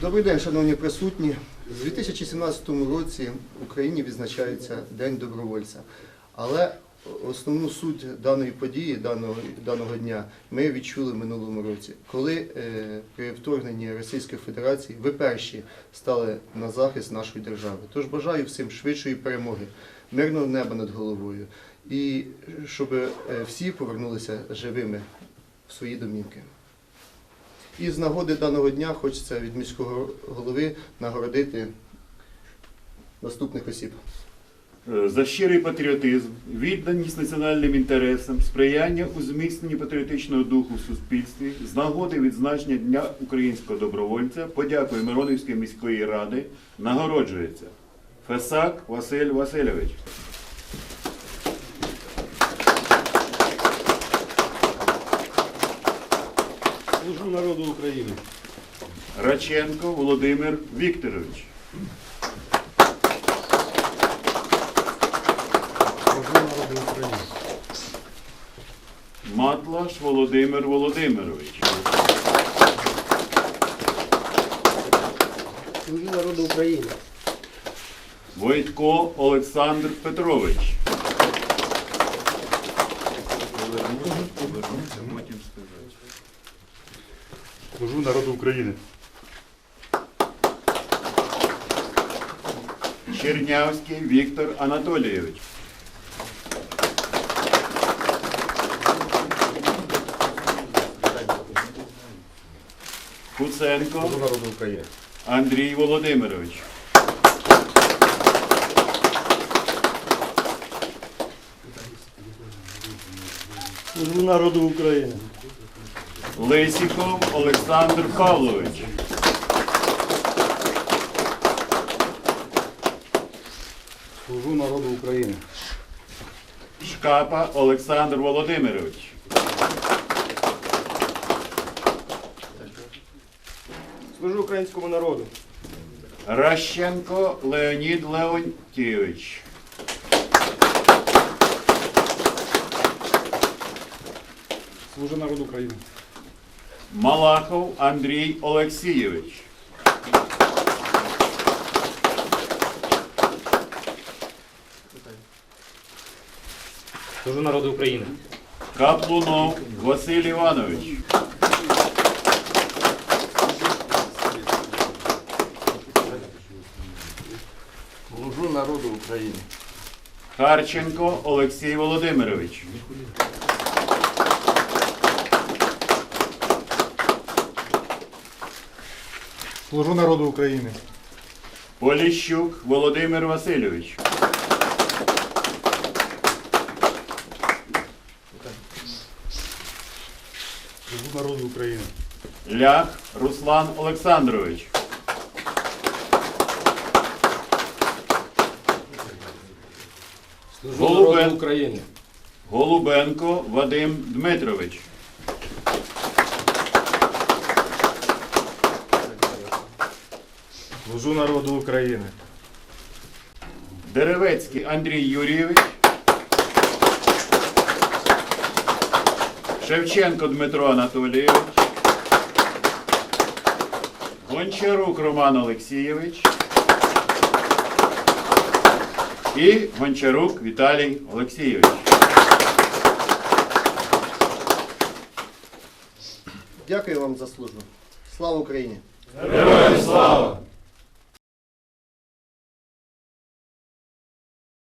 Добрий день, шановні присутні. У 2017 році в Україні відзначається День добровольця. Але основну суть даної події, даного, даного дня, ми відчули минулому році, коли е, при вторгненні Російської Федерації ви перші стали на захист нашої держави. Тож бажаю всім швидшої перемоги, мирного неба над головою і щоб е, всі повернулися живими в свої домівки. І з нагоди даного дня хочеться від міського голови нагородити наступних осіб. Е, За щирий патріотизм, відданість національним інтересам, сприяння у зміцненні патріотичного духу в суспільстві, з нагоди відзначення Дня українського добровольця, подякою Миронівської міської ради, нагороджується Фесак Василь Васильович, Служу народу України. Раченко Володимир Вікторович, Служу народу України. Матлаш Володимир Володимирович, Служу народу України. Войтко Олександр Петрович. Служу народу України. Чернявський Віктор Анатолійович. Куценко Служу народу України. Андрій Володимирович. Служу народу України. Лисіков Олександр Павлович. Служу народу України. Шкапа Олександр Володимирович. Служу українському народу. Ращенко Леонід Леонтійович. Служу народу України. Малахов Андрій Олексійович. Служу народу України. Каплунов Василь Іванович. Служу народу України. Харченко Олексій Володимирович. Служу народу України. Поліщук Володимир Васильович. Служу народу України. Лях Руслан Олександрович. Служу народу України. Голубенко Вадим Дмитрович. Служу народу України. Деревецький Андрій Юрійович. Шевченко Дмитро Анатолійович. Гончарук Роман Олексійович. І Гончарук Віталій Олексійович. Дякую вам за службу. Слава Україні! Героям слава!